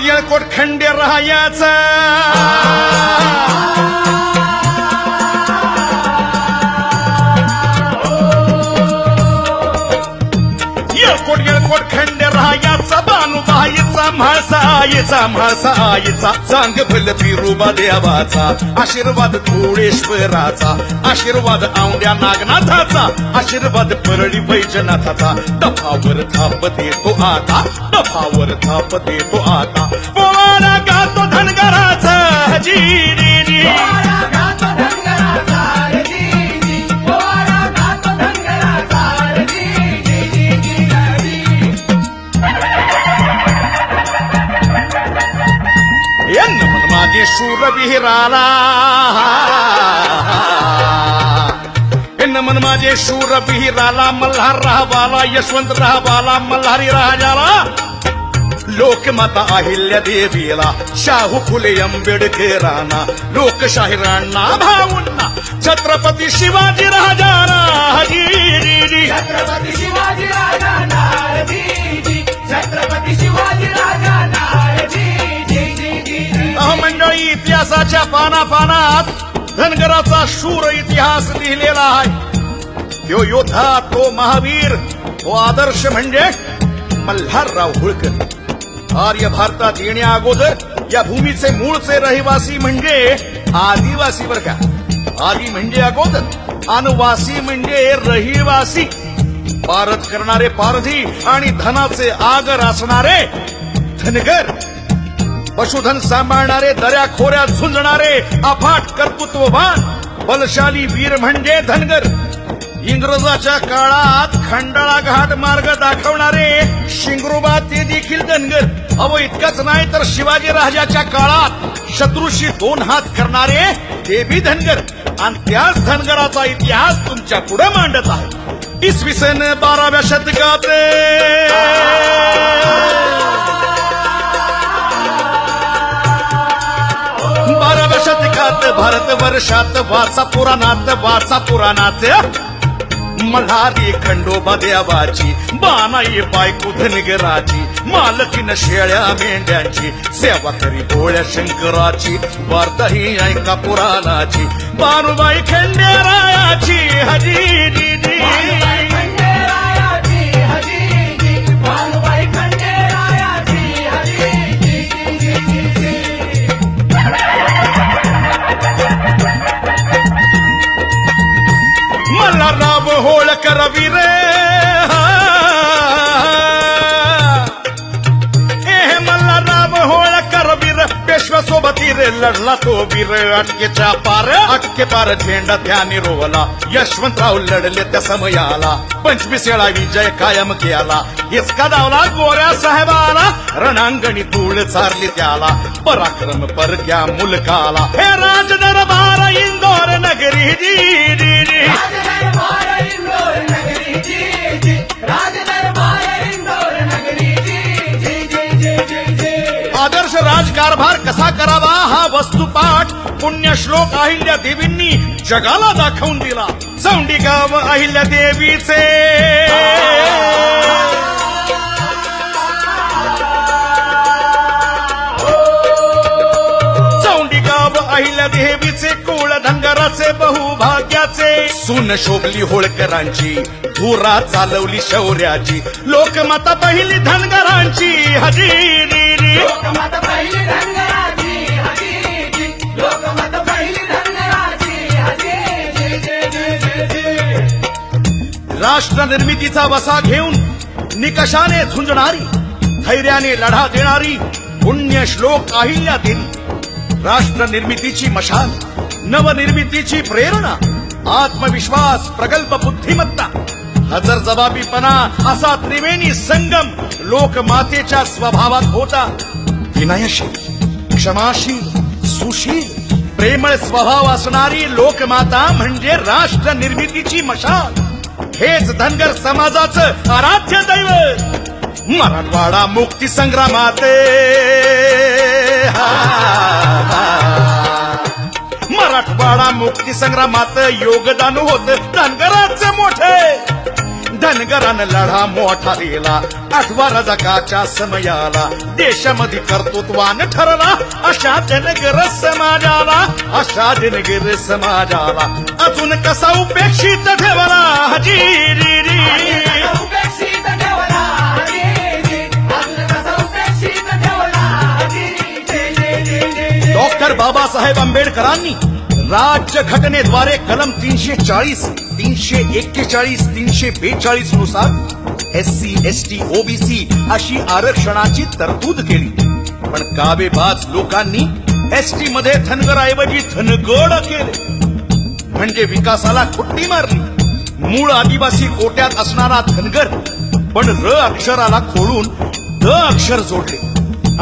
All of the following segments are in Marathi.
येळकोट खंडे राहायचा. आईचा म्हासा आईचा. सांग भल पिरुबा देवाचा. आशीर्वाद थोडेश्वराचा आशीर्वाद औंड्या नागनाथाचा. आशीर्वाद परळी वैजनाथाचा. डफावर थाप देतो आता. डफावर थाप देतो आता. पोवाडा गातो धनगराचा. जी विहिराला. नमन माझे शूर विहिराला मल्हार राहवाला यशवंत राहवाला मल्हारी राजाला लोकमाता अहिल्या देवीला शाहू फुले आंबेडकरांना लोकशाहिरांना भाऊंना छत्रपती शिवाजी राजाना छत्रपती शिवाजी राजाना छत्रपती शिवाजी राजाना मंडळी इतिहासाच्या पाना पानात धनगराचा शूर इतिहास लिहिलेला आहे. तो योद्धा तो महावीर तो आदर्श म्हणजे मल्हारराव होळकर. आर्य भारतात येण्या अगोदर या भूमीचे मूळचे रहिवासी म्हणजे आदिवासी बर का आदी म्हणजे अगोदर अनुवासी म्हणजे रहिवासी. पारत करणारे पारधी आणि धनाचे आगर असणारे धनगर. पशुधन सांभाळणारे दऱ्या खोऱ्यात झुंजणारे अफाट कर्तृत्ववान बलशाली वीर म्हणजे धनगर. इंग्रजाच्या काळात खंडाळा घाट मार्ग दाखवणारे शिंगरुबा ते देखील धनगर. अव इतकंच नाही तर शिवाजी राजाच्या काळात शत्रूशी दोन हात करणारे ते बी धनगर. आणि त्याच धनगराचा इतिहास तुमच्यापुढे मांडत आहे. इसवी सन बाराव्या शतकात. बाराव्या शतकात भारत वर्षात वाचा पुराणात वाचा पुराणात. मल्हारी खंडोबा देवाची बानाई बायको धनगराची मालकीन शेळ्या मेंढ्यांची सेवा करी गोळ्या शंकराची वार्ता ही ऐका पुराणाची बानुबाई खंडेरायाची हजी होळकर वीरे ए मल्हारराव होळकर वीर पेशव्यासोबती रे लढला तो वीर. अटकेच्या पार अटके पार झेंडा त्याने रोवला. यशवंतराव लढले त्या समयाला. पंचवीस वेळा विजय कायम केला. इसका दावला गोऱ्या साहेबाला. रणांगणी धूळ चारली त्याला. पराक्रम परक्या मुलकाला. हे राज दरबार इंदोर नगरी जी जी जी कसा करावा हा वस्तुपाठ पुण्यश्लोक अहिल्या देवींनी जगाला दाखवून दिला. चौंडी गाव अहिल्या देवीचे. अहिल्या देवीचे कुळ धनगराचे बहुभाग्याचे. सून शोभली होळकरांची धुरा चालवली शौर्याची. लोकमाता पहिली धनगरांची हजेरी लोकमत पहिली धनगराची हजी जी लोकमत पहिली धनगराची हजी जी जी जी जी जी राष्ट्र निर्मितीचा वसा घेऊन निकषाने झुंजणारी धैर्याने लढा देणारी पुण्य श्लोक अहिल्या देवी राष्ट्र निर्मितीची मशाल नवनिर्मितीची प्रेरणा आत्मविश्वास प्रगल्भ बुद्धिमत्ता हजर जबाबीपणा असा त्रिवेणी संगम लोकमातेच्या स्वभावात होता. विनयशील क्षमाशील सुशील प्रेमळ स्वभाव असणारी लोकमाता म्हणजे राष्ट्र निर्मितीची मशाल. हेच धनगर समाजाचं आराध्य दैवत. मराठवाडा मुक्ती संग्रामात मराठवाडा मुक्ती संग्रामात योगदान होत. धनगराचं मोठे. धनगरानं लढा मोठा दिला. आठवा रजकाच्या समयाला. देशामध्ये कर्तृत्वान ठरला. अशा जनगर समाजाला. अशा जनगर समाजाला. अजून कसा उपेक्षित ठेवला? हजीरी उपेक्षित डॉक्टर बाबासाहेब आंबेडकरांनी राज्य घटनेद्वारे कलम तीनशे चाळीस तीनशे एक्केचाळीस तीनशे बेचाळीसनुसार S C S T OBC अशी आरक्षणाची तरतूद केली. पण काबेबाज लोकांनी एस टी मध्ये धनगरऐवजी धनगड केले. म्हणजे विकासाला खुट्टी मारली. मूळ आदिवासी कोट्यात असणारा धनगर पण र अक्षराला खोडून द अक्षर जोडले.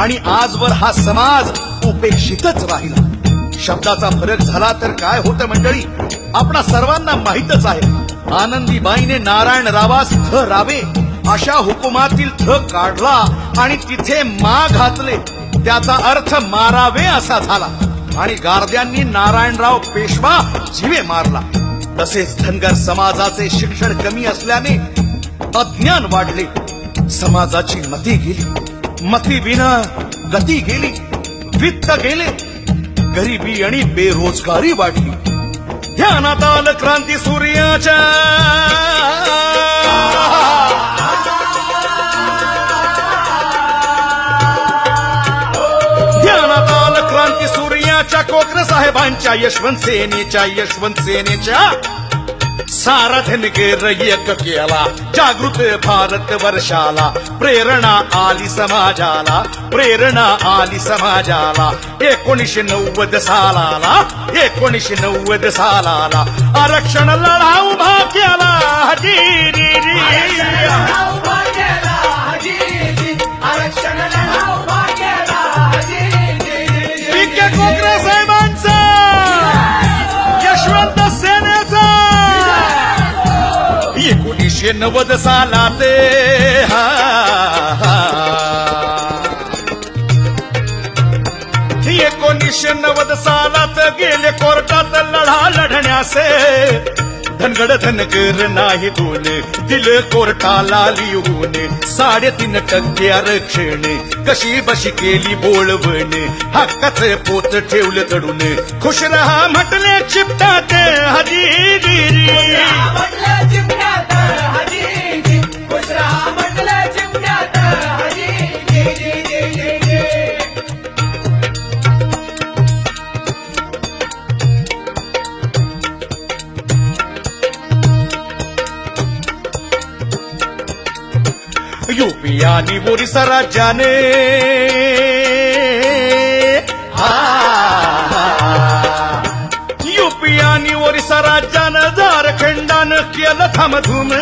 आणि आजवर हा समाज उपेक्षितच राहिला. शब्दाचा फरक झाला तर काय होतं मंडळी? आपणा सर्वांना माहीतच आहे. आनंदीबाईने नारायण रावास थ रावे अशा हुकुमातील थ काढला आणि तिथे मा घातले. त्याचा अर्थ मारावे असा झाला. आणि गारद्यांनी नारायणराव पेशवा जीवे मारला. तसेच धनगर समाजाचे शिक्षण कमी असल्याने अज्ञान वाढले. समाजाची मती गेली. मती विना गती गेली. वित्त गेले गरिबी आणि बेरोजगारी वाढली. ह्या आलं क्रांती सूर्याच्या. ध्यानात क्रांती सूर्याच्या कोकर साहेबांच्या यशवंत सेनेच्या यशवंत सेनेच्या. सारथन गे एक केला जागृत भारत वर्षाला प्रेरणा आली समाजाला प्रेरणा आली समाजाला एकोणीशे नव्वद सालाला एकोणीशे नव्वद सालाला आरक्षण लढा उभा केला लढा उभा केला आरक्षण एकोणीसशे नव्वद सालात हा, हा. एकोणीसशे नव्वद सालात गेले कोर्टात लढा लढण्यास धनगड धनगर नाही दोन दिलं कोर्टाला लिहून. साडेतीन टक्के आरक्षण कशी बशी केली बोलवण हक्काच पोत ठेवलं चढून खुश रहा म्हटले चिपटात हरी युपी आणि ओरिसा राज्याने युपी आणि ओरिसा राज्यानं जा. केलं थांबधूम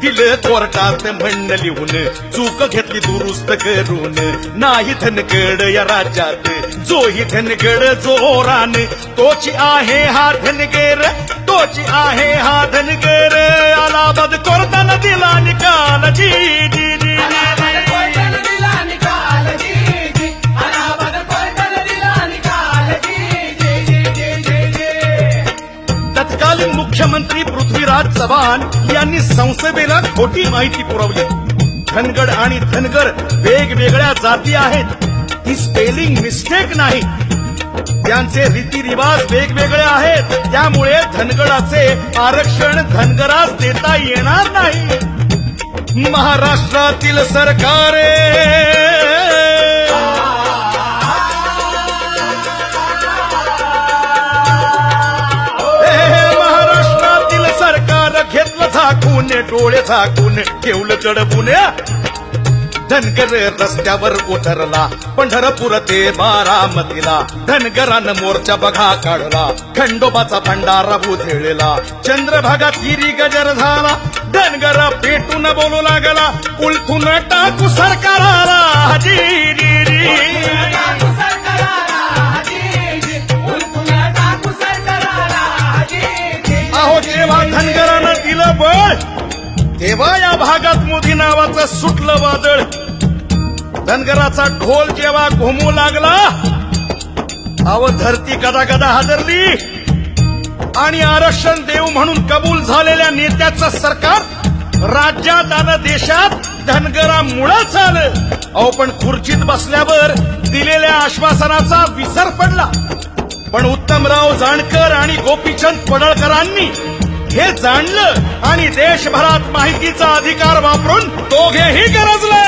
दिलं कोर्टात म्हणणं लिहून चूक घेतली दुरुस्त करून. नाही धनगड या राज्यात जोही धनगड जोरान. तोची आहे हा धनगेर तोची आहे हा धनगर. अलाहाबाद कोर्टानं दिला निकाल जी जी जी अलाहाबाद कोर्टानं दिला निकाल जी, जी. तत्कालीन मुख्यमंत्री पृथ्वीराज चव्हाण यांनी संसदेला खोटी माहिती पुरवली. धनगड आणि धनगर वेगवेगळ्या जाती आहेत. ही स्पेलिंग मिस्टेक नाही. त्यांचे रीतिरिवाज वेगवेगळे आहेत. त्यामुळे धनगडाचे आरक्षण धनगरास देता येणार नाही. महाराष्ट्रातील सरकारे! झाकून डोळे झाकून ठेवलं चढबून धनगर रस्त्यावर उतरला पंढरपूर ते बारामतीला. धनगरान मोर्चा बघा काढला खंडोबाचा भंडारा उधळला. चंद्रभागा तिरी गजर झाला धनगर पेटून बोलू लागला. उलथून टाकू सरकाराला. हजीरी अहो जेव्हा धनगरानं दिलं बळ. तेव्हा या भागात मोदी नावाचं सुटलं वादळ. धनगराचा ढोल जेव्हा घुमू लागला अहो धरती गदा गदा हादरली. आणि आरक्षण देऊ म्हणून कबूल झालेल्या नेत्याचं सरकार राज्यात आलं देशात धनगरामुळंच आलं अहो पण खुर्चीत बसल्यावर दिलेल्या आश्वासनाचा विसर पडला. पण उत्तमराव जाणकर आणि गोपीचंद पडळकरांनी हे जाणलं आणि देशभरात माहितीचा अधिकार वापरून दोघेही गरजले.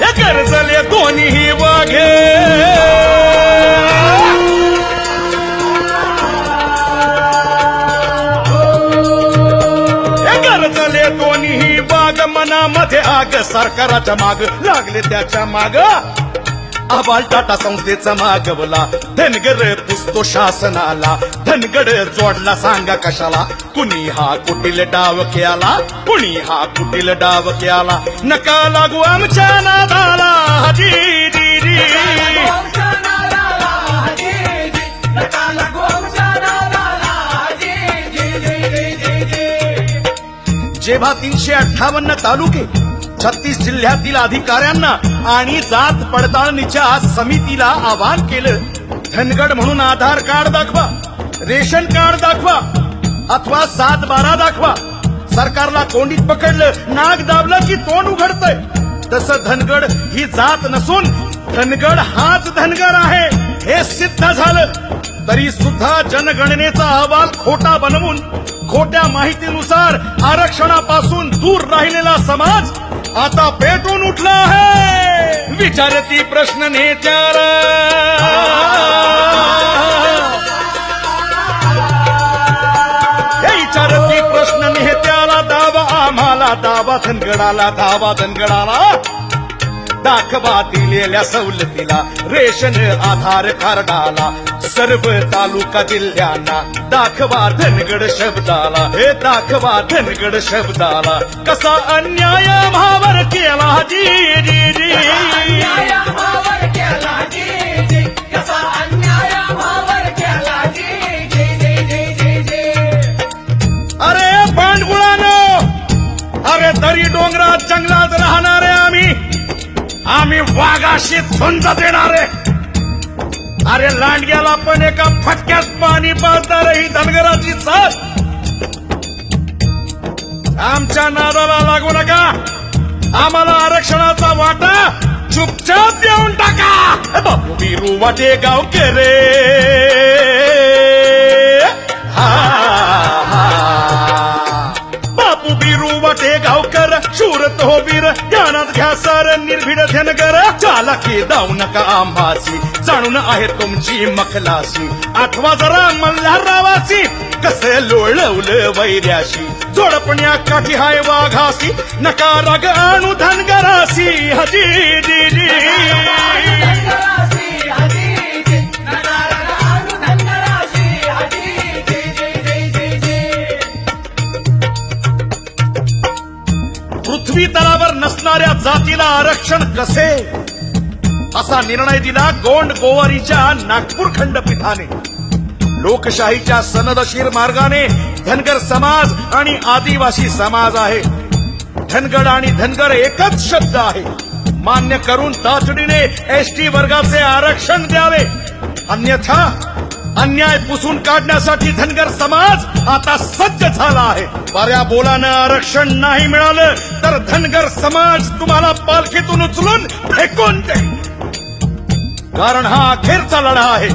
हे गरजले दोन्ही वाघे. दोन्ही वाघ मनामध्ये आग सरकाराच्या माग लागले त्याच्या माग. अहवाल टाटा संस्थेचा मागवला. धनगर पुसतो शासनाला. धनगड जोडला सांगा कशाला? कुणी हा कुटील डाव केला कुणी हा कुटील डाव केला नका लागू आमच्या नादाला जेव्हा तीनशे अठ्ठावन्न तालुके छत्तीस जिल्ह्यातील अधिकाऱ्यांना आणि जात पडताळणीच्या समितीला आवाहन केलं. धनगड म्हणून आधार कार्ड दाखवा रेशन कार्ड दाखवा अथवा सात बारा दाखवा. सरकारला कोंडीत पकडलं नाक दाबलं की तोंड उघडतंय. तसं धनगड ही जात नसून धनगड हाच धनगर आहे हे सिद्ध झालं. तरी सुद्धा जनगणनेचा अहवाल खोटा बनवून खोट्या माहितीनुसार आरक्षणापासून दूर राहिलेला समाज आता पेटून उठला आहे. विचारती प्रश्न नेत्याला विचारती प्रश्न नेत्याला दावा आम्हाला दावा धनगडाला दावा धनगडाला. दाखवा दिलेल्या सवलतीला रेशन आधार कार्डाला. सर्व तालुका जिल्ह्यांना दाखवा धनगड शब्दाला. हे दाखवा धनगड शब्दाला. कसा अन्याय भावर केला जी जी जी अरे पांडुळानो अरे दरी डोंगरात जंगलात राहणारे आम्ही. आम्ही वाघाशी झुंज देणारे. अरे लांडग्याला पण एका फटक्यात पाणी पाजणार ही धनगराची साथ. आमच्या नादाला लागू नका. आम्हाला आरक्षणाचा वाटा चुपचाप देऊन टाका. बापू बिरू वाटे गाव रे. ध्यानात घ्या सर निर्भीड ध्यानकर चालाकी दाऊ नका आंबासी जाणून आहे तुमची मखलासी. आठवा जरा मल्हाररावाची कसे लोळवलं वैर्याशी जोडपण्या काठी हाय वाघासी. नका राग आणू धनगरासी. हजी जी जी जातीला आरक्षण कसे? असा निर्णय दिला गोंड गोवारीच्या नागपूर खंडपीठाने. लोकशाहीच्या सनदशीर मार्गाने धनगर समाज आणि आदिवासी समाज आहे. धनगड आणि धनगर एकच शब्द आहे. मान्य करून तातडीने एसटी वर्गाचे आरक्षण द्यावे. अन्यथा अन्याय पुसून काढण्यासाठी धनगर समाज आता सज्ज झाला आहे. बऱ्या बोलानं आरक्षण नाही मिळालं तर धनगर समाज तुम्हाला पालखीतून उचलून फेकून दे. कारण हा अखेरचा लढा आहे.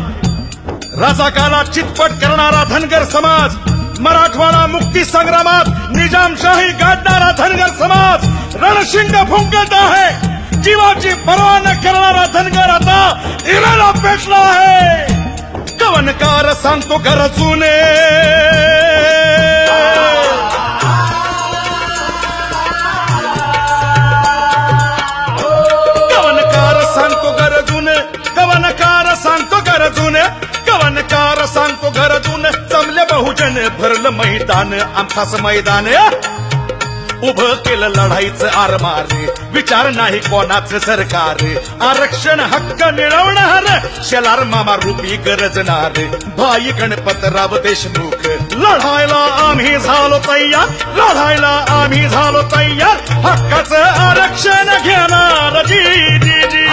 रजाकाला चितपट करणारा धनगर समाज मराठवाडा मुक्ती संग्रामात निजामशाही गाडणारा धनगर समाज रणशिंग फुंकत आहे. जीवाची पर्वा न करणारा धनगर आता इराला पेटला आहे. कवनकार सांगतो गरजूने गवनकार सांगतो गरजून गवनकार सांगतो गरजून गवनकार सांगतो गरजून जमले बहुजन भरलं मैदान आमचाच मैदान. उभं केलं लढाईचं आरमार. विचार नाही कोणाचं सरकार. आरक्षण हक्क मिळवणार. शेलार मामा रूपी गरजणार. भाई गणपतराव देशमुख. लढायला आम्ही झालो तयार. लढायला आम्ही झालो तयार. हक्काचं आरक्षण घेणार जी जी जी.